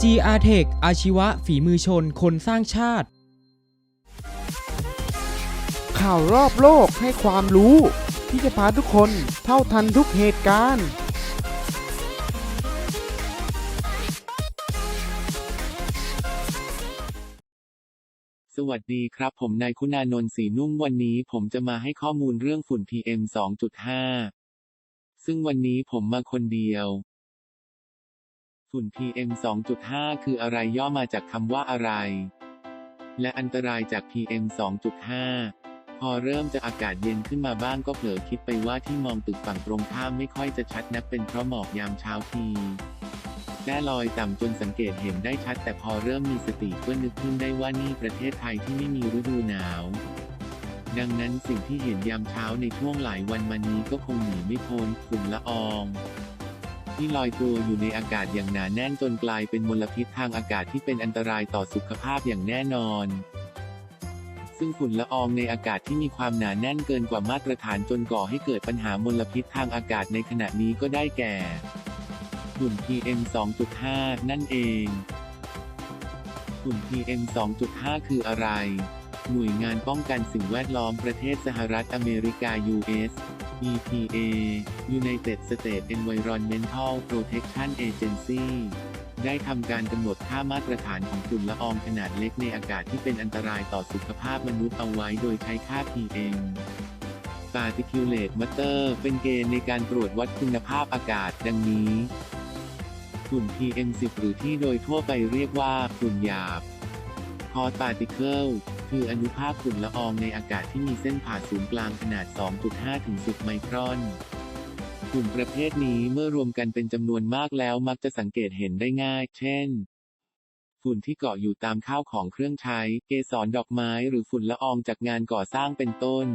CG Artech อาชีวะฝีมือชนคนสร้างชาติ ข่าวรอบโลกให้ความรู้ ที่จะพาทุกคนเท่าทันทุกเหตุการณ์ สวัสดีครับผมนายคุณานนท์ศรีนุ่มวันนี้ผมจะมาให้ข้อมูลเรื่องฝุ่น PM 2.5 ซึ่งวันนี้ผมมาคนเดียว ฝุ่น PM 2.5 คืออะไรย่อมาจากคำว่าอะไร และอันตรายจาก PM 2.5 พอเริ่มจะอากาศเย็นขึ้นมาบ้างก็เผลอคิดไปว่าที่มองตึกฝั่งตรงข้ามไม่ค่อยจะชัดนักเป็นเพราะหมอกยามเช้าทีแค่ลอยต่ำจนสังเกตเห็นได้ชัด แต่พอเริ่มมีสติก็นึกขึ้นได้ว่านี่ประเทศไทยที่ไม่มีฤดูหนาว ดังนั้นสิ่งที่เห็นยามเช้าในช่วงหลายวันมานี้ก็คงหนีไม่พ้นฝุ่นละออง ที่ลอยตัวอยู่ในอากาศอย่างหนาแน่นจนกลายเป็นมลพิษทางอากาศที่เป็นอันตรายต่อสุขภาพอย่างแน่นอน ซึ่งฝุ่นละอองในอากาศที่มีความหนาแน่นเกินกว่ามาตรฐานจนก่อให้เกิดปัญหามลพิษทางอากาศในขณะนี้ก็ได้แก่ฝุ่น PM 2.5 นั่นเองฝุ่น PM 2.5 คืออะไร หน่วยงานป้องกันสิ่งแวดล้อมประเทศสหรัฐอเมริกา US EPA United States Environmental Protection Agency ได้ทำการกำหนดค่ามาตรฐานของฝุ่นละอองขนาดเล็กในอากาศที่เป็นอันตรายต่อสุขภาพมนุษย์เอาไว้โดยใช้ค่า PM Particulate Matter เป็นเกณฑ์ในการตรวจวัดคุณภาพอากาศดังนี้ฝุ่น PM10 หรือที่โดยทั่วไปเรียกว่าฝุ่นหยาบ Hot Particle คืออนุภาคฝุ่นละอองในอากาศที่มีเส้นผ่าศูนย์กลางขนาด 2.5 ถึง 10 ไมครอนฝุ่นประเภทนี้เมื่อรวมกันเป็นจำนวนมากแล้วมักจะสังเกตเห็นได้ง่าย เช่น ฝุ่นที่เกาะอยู่ตามข้าวของเครื่องใช้ เกสรดอกไม้หรือฝุ่นละอองจากงานก่อสร้างเป็นต้น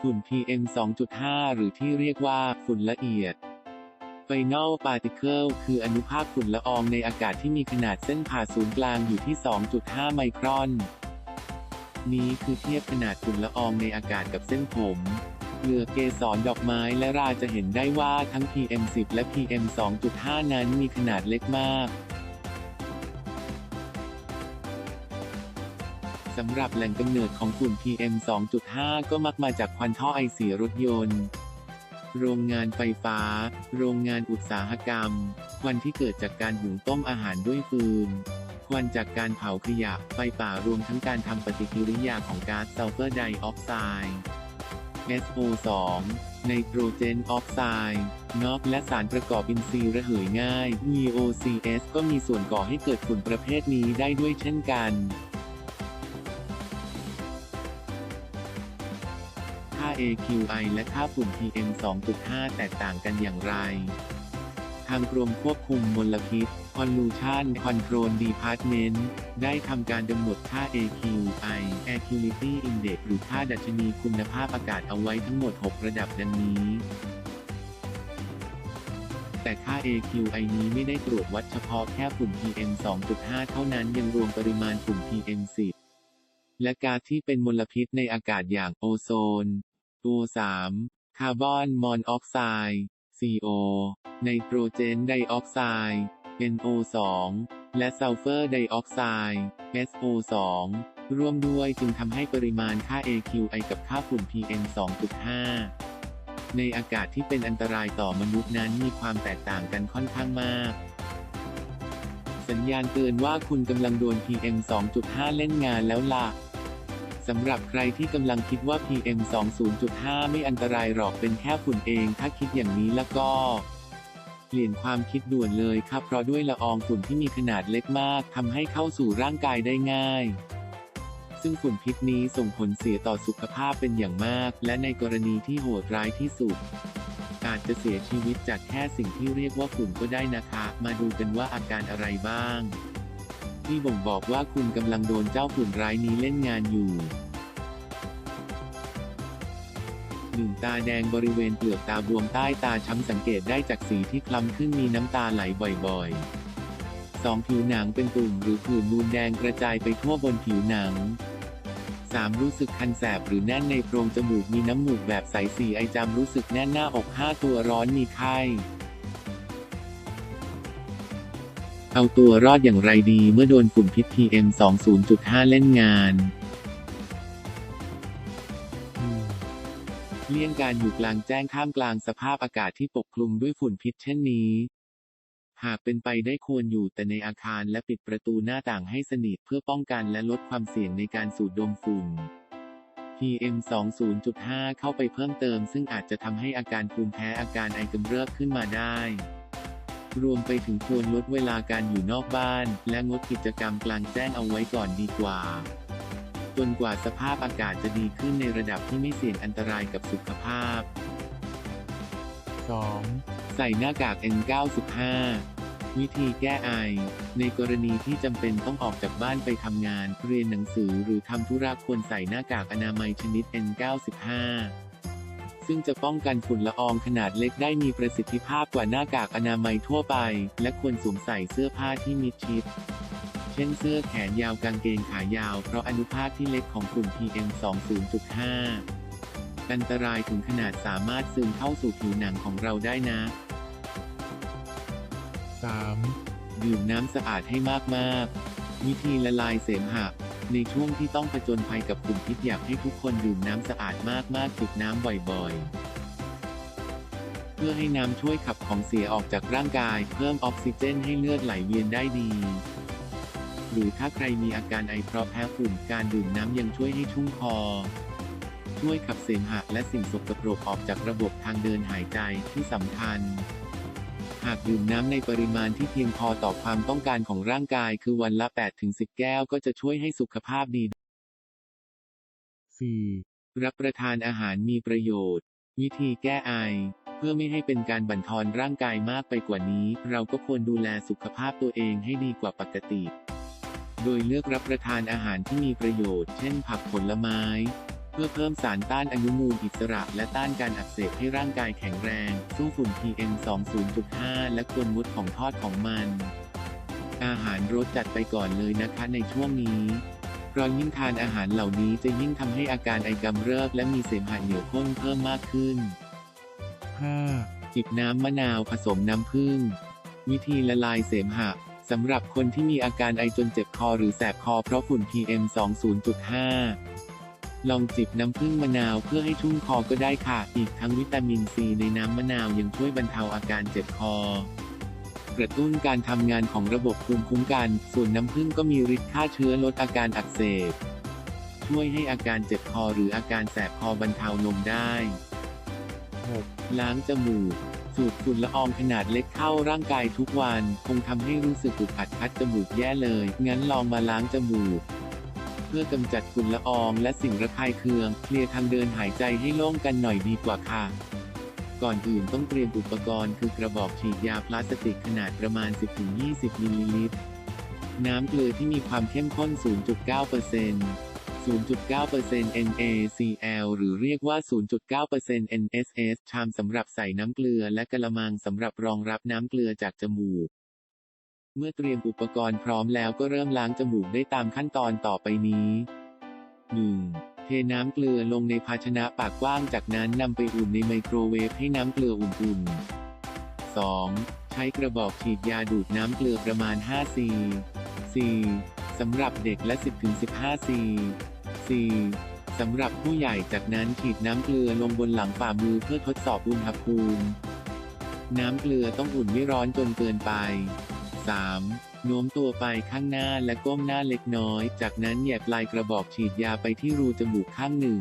ฝุ่น PM 2.5 หรือที่เรียกว่าฝุ่นละเอียด Final Particle คืออนุภาคฝุ่นละอองในอากาศที่มีขนาดเส้นผ่าศูนย์กลางอยู่ที่ 2.5 ไมครอน นี้คือเทียบขนาดฝุ่นละอองในอากาศกับเส้นผมเกลือเกสรดอกไม้และราจะเห็นได้ว่าทั้ง PM10 และ PM 2.5 นั้นมีขนาดเล็กมากสำหรับแหล่งกำเนิดของฝุ่น PM 2.5 ก็มักมาจากควันท่อไอเสียรถยนต์ โรงงานไฟฟ้า โรงงานอุตสาหกรรม ควันที่เกิดจากการหุงต้มอาหารด้วยฟืน ควันจากการเผาขยะ ไฟป่ารวมทั้งการทำปฏิกิริยาของก๊าซซัลเฟอร์ไดออกไซด์ SO2 ไนโตรเจนออกไซด์นอกและสารประกอบอินทรีย์ระเหยง่าย VOCs ก็มีส่วนก่อให้เกิดฝุ่นประเภทนี้ได้ด้วยเช่นกันค่า AQI และค่าฝุ่น PM 2.5 แตกต่างกันอย่างไร ทางกรมควบคุมมลพิษ Pollution Control Department ได้ทำการกำหนดค่า AQI Air Quality Index หรือค่าดัชนีคุณภาพอากาศเอาไว้ทั้งหมด 6 ระดับดังนี้ แต่ค่า AQI นี้ไม่ได้ตรวจวัดเฉพาะแค่ฝุ่น PM 2.5 เท่านั้นยังรวมปริมาณฝุ่น PM 10 และก๊าซที่เป็นมลพิษในอากาศอย่างโอโซน O3 คาร์บอนมอนอกไซด์ CO ไนโตรเจนไดออกไซด์ NO2 และซัลเฟอร์ไดออกไซด์ SO2 ร่วมด้วยจึงทำให้ปริมาณค่า AQI กับค่าฝุ่น PM 2.5 ในอากาศที่เป็นอันตรายต่อมนุษย์นั้นมีความแตกต่างกันค่อนข้างมาก สัญญาณเตือนว่าคุณกำลังโดน PM 2.5 เล่นงานแล้วล่ะ สำหรับใครที่กำลังคิดว่า PM 2.5ไม่อันตรายหรอกเป็นแค่ฝุ่นเอง ถ้าคิดอย่างนี้แล้วก็ เปลี่ยนความคิดด่วนเลยครับ เพราะด้วยละอองฝุ่นที่มีขนาดเล็กมากทำให้เข้าสู่ร่างกายได้ง่าย ซึ่งฝุ่นพิษนี้ส่งผลเสียต่อสุขภาพเป็นอย่างมาก และในกรณีที่โหดร้ายที่สุดอาจจะเสียชีวิตจากแค่สิ่งที่เรียกว่าฝุ่นก็ได้นะคะ มาดูกันว่าอาการอะไรบ้าง ที่บ่งบอกว่าคุณกำลังโดนเจ้าฝุ่นร้ายนี้เล่นงานอยู่หนึ่งตาแดงบริเวณเปลือกตาบวมใต้ตาช้ำสังเกตได้จากสีที่คล้ำขึ้นมีน้ำตาไหลบ่อยๆ 2. ผิวหนังเป็นตุ่มหรือผื่นนูนแดงกระจายไปทั่วบนผิวหนัง 3. รู้สึกคันแสบหรือแน่นในโพรงจมูกมีน้ำมูกแบบใส 4. ไอจามรู้สึกแน่นหน้าอก 5. ตัวร้อนมีไข้ เอาตัวรอดอย่างไรดีเมื่อโดนฝุ่นพิษ PM 2.5เล่นงาน เลี่ยงการอยู่กลางแจ้งท่ามกลางสภาพอากาศที่ปกคลุมด้วยฝุ่นพิษเช่นนี้ หากเป็นไปได้ควรอยู่แต่ในอาคารและปิดประตูหน้าต่างให้สนิทเพื่อป้องกันและลดความเสี่ยงในการสูดดมฝุ่น PM 2.0.5 เข้าไปเพิ่มเติม ซึ่งอาจจะทำให้อาการภูมิแพ้อาการไอกำเริบขึ้นมาได้ รวมไปถึงควรลดเวลาการอยู่นอกบ้าน และงดกิจกรรมกลางแจ้งเอาไว้ก่อนดีกว่า จนกว่าสภาพอากาศจะดีขึ้นในระดับที่ไม่เสี่ยงอันตรายกับสุขภาพ 2. ใส่หน้ากาก N95 วิธีแก้ไอ ในกรณีที่จำเป็นต้องออกจากบ้านไปทำงาน เรียนหนังสือหรือทำธุระควรใส่หน้ากากอนามัยชนิด N95 ซึ่งจะป้องกันฝุ่นละอองขนาดเล็กได้มีประสิทธิภาพกว่าหน้ากากอนามัยทั่วไป และควรสวมใส่เสื้อผ้าที่มิดชิดเช่นเสื้อแขนยาวกางเกงขายาว เพราะอนุภาคที่เล็กของกลุ่ม PM 2.5อันตรายถึงขนาดสามารถซึมเข้าสู่ผิวหนังของเราได้นะ 3. ดื่มน้ำสะอาดให้มากๆ วิธีละลายเสมหะ ในช่วงที่ต้องผจญภัยกับฝุ่นพิษอยากให้ทุกคนดื่มน้ำสะอาดมากๆ จิบน้ำบ่อยๆ เพื่อให้น้ำช่วยขับของเสียออกจากร่างกาย เพิ่มออกซิเจนให้เลือดไหลเวียนได้ดีหรือถ้าใครมีอาการไอเพราะแพ้ฝุ่นการดื่มน้ำยังช่วยให้ชุ่มคอ ช่วยขับเสมหะและสิ่งสกปรกออกจากระบบทางเดินหายใจที่สำคัญากดื่มน้ำในปริมาณที่เพียงพอต่อความต้องการของร่างกาย คือวันละ 8-10 แก้วก็จะช่วยให้สุขภาพดี 4. รับประทานอาหารมีประโยชน์ วิธีแก้ไอ เพื่อไม่ให้เป็นการบั่นทอนร่างกายมากไปกว่านี้ เราก็ควรดูแลสุขภาพตัวเองให้ดีกว่าปกติ โดยเลือกรับประทานอาหารที่มีประโยชน์ เช่นผักผลไม้เพื่อเพิ่มสารต้านอนุมูลอิสระ และต้านการอักเสบให้ร่างกายแข็งแรง สู้ฝุ่น PM 2.5และควรงดของทอดของมัน อาหารรสจัดไปก่อนเลยนะคะในช่วงนี้เพราะยิ่งทานอาหารเหล่านี้จะยิ่งทำให้อาการไอกำเริบและมีเสมหะเหนียวข้นเพิ่มมากขึ้น 5. จิบน้ำมะนาวผสมน้ำผึ้งวิธีละลายเสมหะสำหรับคนที่มีอาการไอจนเจ็บคอหรือแสบคอเพราะฝุ่น PM 2.5 ลองจิบน้ำผึ้งมะนาวเพื่อให้ชุ่มคอก็ได้ค่ะ อีกทั้งวิตามินซีในน้ำมะนาวยังช่วยบรรเทาอาการเจ็บคอกระตุ้นการทำงานของระบบภูมิคุ้มกัน ส่วนน้ำผึ้งก็มีฤทธิ์ฆ่าเชื้อลดอาการอักเสบ ช่วยให้อาการเจ็บคอหรืออาการแสบคอบรรเทาลงได้ 6. ล้างจมูก สูดฝุ่นละอองขนาดเล็กเข้าร่างกายทุกวัน คงทำให้รู้สึกอึดอัดคัดจมูกแย่เลย งั้นลองมาล้างจมูก เพื่อกำจัดฝุ่นละอองและสิ่งระคายเคือง เคลียร์ทางเดินหายใจให้โล่งกันหน่อยดีกว่าค่ะ ก่อนอื่นต้องเตรียมอุปกรณ์คือกระบอกฉีดยาพลาสติกขนาดประมาณ 10-20 มิลลิลิตร น้ำเกลือที่มีความเข้มข้น 0.9% 0.9% NaCl หรือเรียกว่า 0.9% NSS ชามสำหรับใส่น้ำเกลือและกระมังสำหรับรองรับน้ำเกลือจากจมูก เมื่อเตรียมอุปกรณ์พร้อมแล้วก็เริ่มล้างจมูกได้ตามขั้นตอนต่อไปนี้ 1. เทน้ำเกลือลงในภาชนะปากกว้างจากนั้นนำไปอุ่นในไมโครเวฟให้น้ำเกลืออุ่นๆ 2. ใช้กระบอกฉีดยาดูดน้ำเกลือประมาณ 5 ซี 4. สำหรับเด็กและ 10-15 ซี 4. สำหรับผู้ใหญ่จากนั้นฉีดน้ำเกลือลงบนหลังฝ่ามือเพื่อทดสอบอุณหภูมิ น้ำเกลือต้องอุ่นไม่ร้อนจนเกินไป 3. โน้มตัวไปข้างหน้าและก้มหน้าเล็กน้อย จากนั้นแหย่ปลายกระบอกฉีดยาไปที่รูจมูกข้างหนึ่ง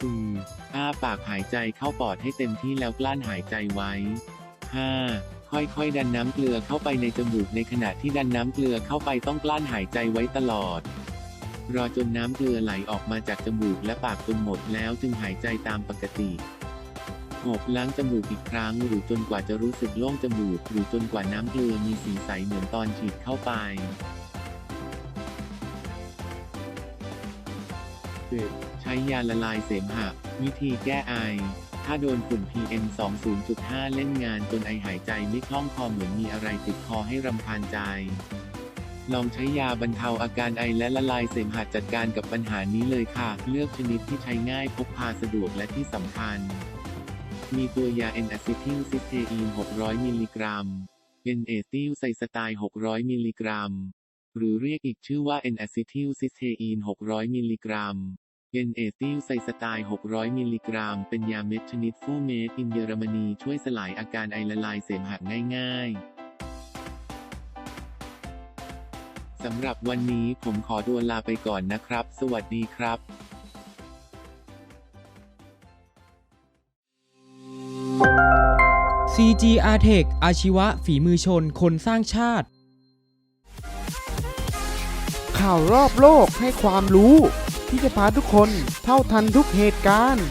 4. อ้าปากหายใจเข้าปอดให้เต็มที่แล้วกลั้นหายใจไว้ 5. ค่อยๆ ดันน้ำเกลือเข้าไปในจมูกในขณะที่ดันน้ำเกลือเข้าไปต้องกลั้นหายใจไว้ตลอด รอจนน้ำเกลือไหลออกมาจากจมูกและปากจนหมดแล้วจึงหายใจตามปกติ 6. ล้างจมูกอีกครั้ง หรือจนกว่าจะรู้สึกโล่งจมูก หรือจนกว่าน้ำเกลือมีสีใสเหมือนตอนฉีดเข้าไปใช้ยาละลายเสมหะ วิธีแก้ไอ ถ้าโดนฝุ่น PM 2.5เล่นงานจนไอหายใจไม่คล่องคอเหมือนมีอะไรติดคอให้รำคาญใจลองใช้ยาบรรเทาอาการไอและละลายเสมหะจัดการกับปัญหานี้เลยค่ะ เลือกชนิดที่ใช้ง่ายพกพาสะดวกและที่สำคัญ มีตัวยา N อะซิทิลซิสเทอีน 600 มิลลิกรัมเป็นเอทิลไซสไตล์ 600 มิลลิกรัม หรือเรียกอีกชื่อว่า N อะซิทิลซิสเทอีน 600 มิลลิกรัมเป็นเอทิลไซสไตล์ 600 มิลลิกรัม เป็นยาเม็ดชนิดฟูเมดอินเยอรมนีช่วยสลายอาการไอละลายเสมหะง่าย ๆสำหรับวันนี้ผมขอตัวลาไปก่อนนะครับ สวัสดีครับ CG a r t e c อาชีวะฝีมือชนคนสร้างชาติ ข่าวรอบโลกให้ความรู้ที่จะพาทุกคนเท่าทันทุกเหตุการณ์